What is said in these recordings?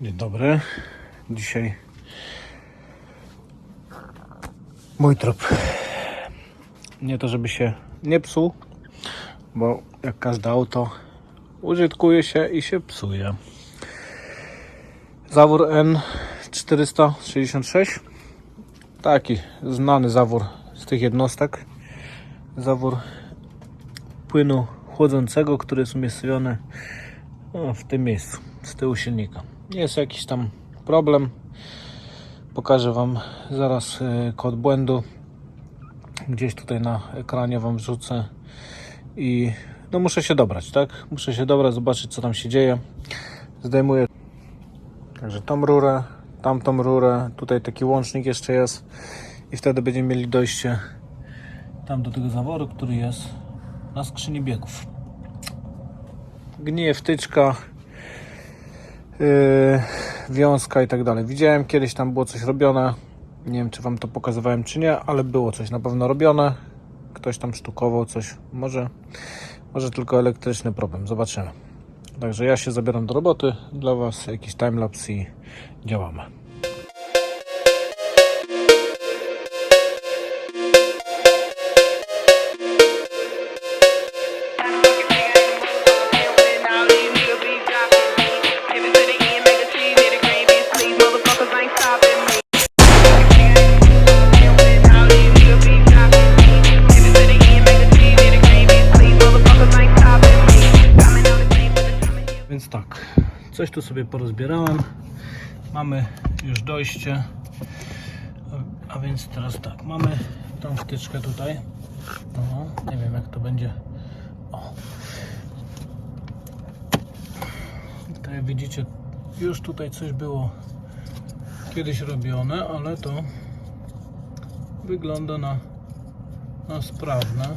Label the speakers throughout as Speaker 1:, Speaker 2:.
Speaker 1: Dzień dobry. Dzisiaj mój trop. Nie to, żeby się nie psuł, bo jak każde auto użytkuje się i się psuje. Zawór N466. Taki znany zawór z tych jednostek. Zawór płynu chłodzącego, który jest umiejscowiony no, w tym miejscu, z tyłu silnika. Jest jakiś tam problem. Pokażę Wam zaraz y, kod błędu. Gdzieś tutaj na ekranie Wam wrzucę. I no muszę się dobrać, tak? Muszę się dobrać, zobaczyć co tam się dzieje. Zdejmuję także tą rurę, tamtą rurę. Tutaj taki łącznik jeszcze jest. I wtedy będziemy mieli dojście tam do tego zaworu, który jest na skrzyni biegów gnije wtyczka, wiązka i tak dalej. Widziałem kiedyś tam było coś robione. Nie wiem, czy Wam to pokazywałem, czy nie, ale było coś na pewno robione. Ktoś tam sztukował coś. Może, może tylko elektryczny problem. Zobaczymy. Także ja się zabieram do roboty. Dla Was jakiś timelapse i działamy. Więc tak, coś tu sobie porozbierałem. Mamy już dojście. A, więc teraz tak, mamy tą wtyczkę tutaj. Nie wiem jak to będzie. O. Tak jak widzicie, już tutaj coś było kiedyś robione, ale to wygląda na, na sprawne.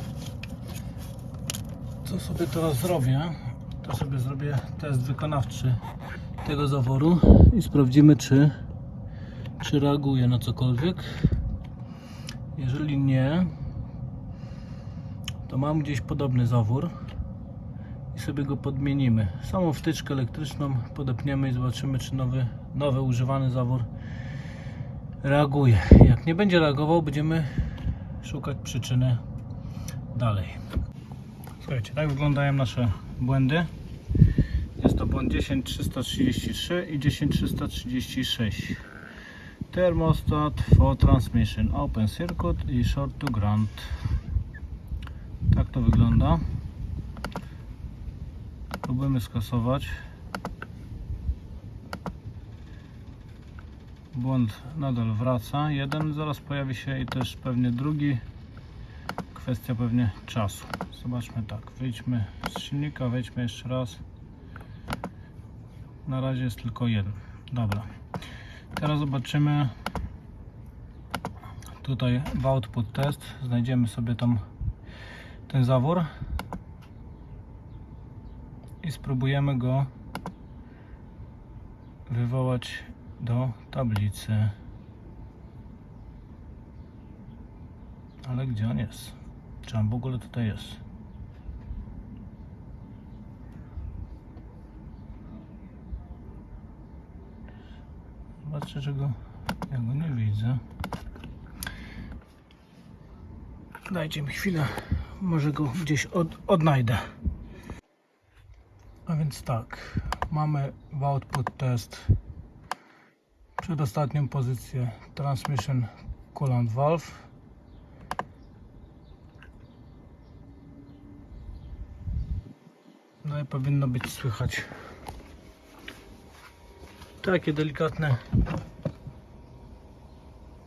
Speaker 1: Co sobie teraz zrobię? To sobie zrobię test wykonawczy tego zaworu i sprawdzimy, czy, czy reaguje na cokolwiek. Jeżeli nie, to mam gdzieś podobny zawór i sobie go podmienimy. Samą wtyczkę elektryczną podepniemy i zobaczymy, czy nowy, nowy używany zawór reaguje. Jak nie będzie reagował, będziemy szukać przyczyny dalej. Słuchajcie, tak wyglądają nasze błędy. Błąd 10333 i 10336. Thermostat for transmission open circuit i short to ground. Tak to wygląda. Próbujemy skasować. Błąd nadal wraca. Jeden zaraz pojawi się i też pewnie drugi. Kwestia pewnie czasu. Zobaczmy tak. Wyjdźmy z silnika, wejdźmy jeszcze raz. Na razie jest tylko jeden. Dobra. Teraz zobaczymy tutaj w output test. Znajdziemy sobie tam ten zawór i spróbujemy go wywołać do tablicy. Ale gdzie on jest? Czy on w ogóle tutaj jest? Zobaczcie, że go, ja go nie widzę. Dajcie mi chwilę, może go gdzieś od, odnajdę. A więc tak, mamy w output test przedostatnią pozycję transmission coolant valve. No i powinno być słychać takie delikatne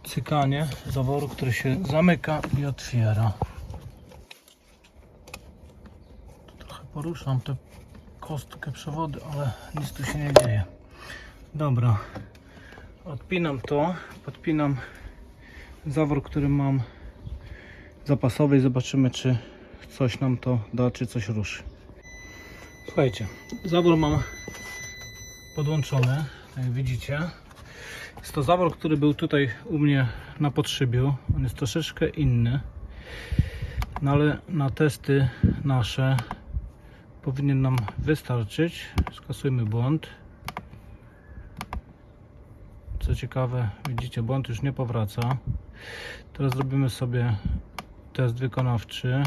Speaker 1: cykanie zaworu, który się zamyka i otwiera. Trochę poruszam tę kostkę przewody, ale nic tu się nie dzieje. Dobra, odpinam to, podpinam zawór, który mam zapasowy i zobaczymy, czy coś nam to da, czy coś ruszy. Słuchajcie, zawór mam podłączony, jak widzicie. Jest to zawór, który był tutaj u mnie na podszybiu. On jest troszeczkę inny, no ale na testy nasze powinien nam wystarczyć. Skasujmy błąd. Co ciekawe, widzicie, błąd już nie powraca. Teraz zrobimy sobie test wykonawczy.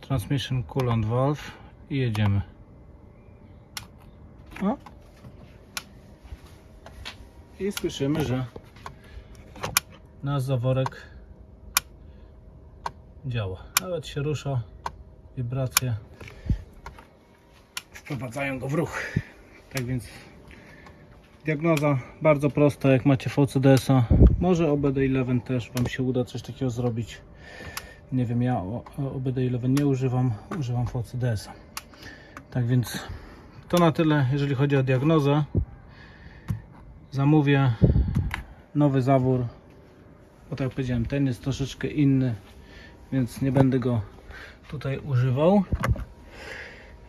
Speaker 1: Transmission coolant valve i jedziemy. O. I słyszymy, że nasz zaworek działa. Nawet się rusza, wibracje wprowadzają go w ruch. Tak więc diagnoza bardzo prosta, jak macie VCDS-a. Może OBD11 też Wam się uda coś takiego zrobić. Nie wiem, ja o- o OBD11 nie używam, używam VCDS-a. Tak więc to na tyle, jeżeli chodzi o diagnozę. Zamówię nowy zawór, bo tak jak powiedziałem, ten jest troszeczkę inny, więc nie będę go tutaj używał.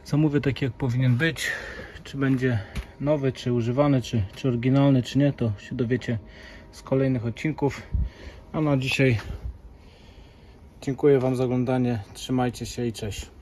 Speaker 1: Zamówię taki jak powinien być. Czy będzie nowy, czy używany, czy, czy oryginalny, czy nie, to się dowiecie z kolejnych odcinków. A na dzisiaj dziękuję Wam za oglądanie. Trzymajcie się i cześć.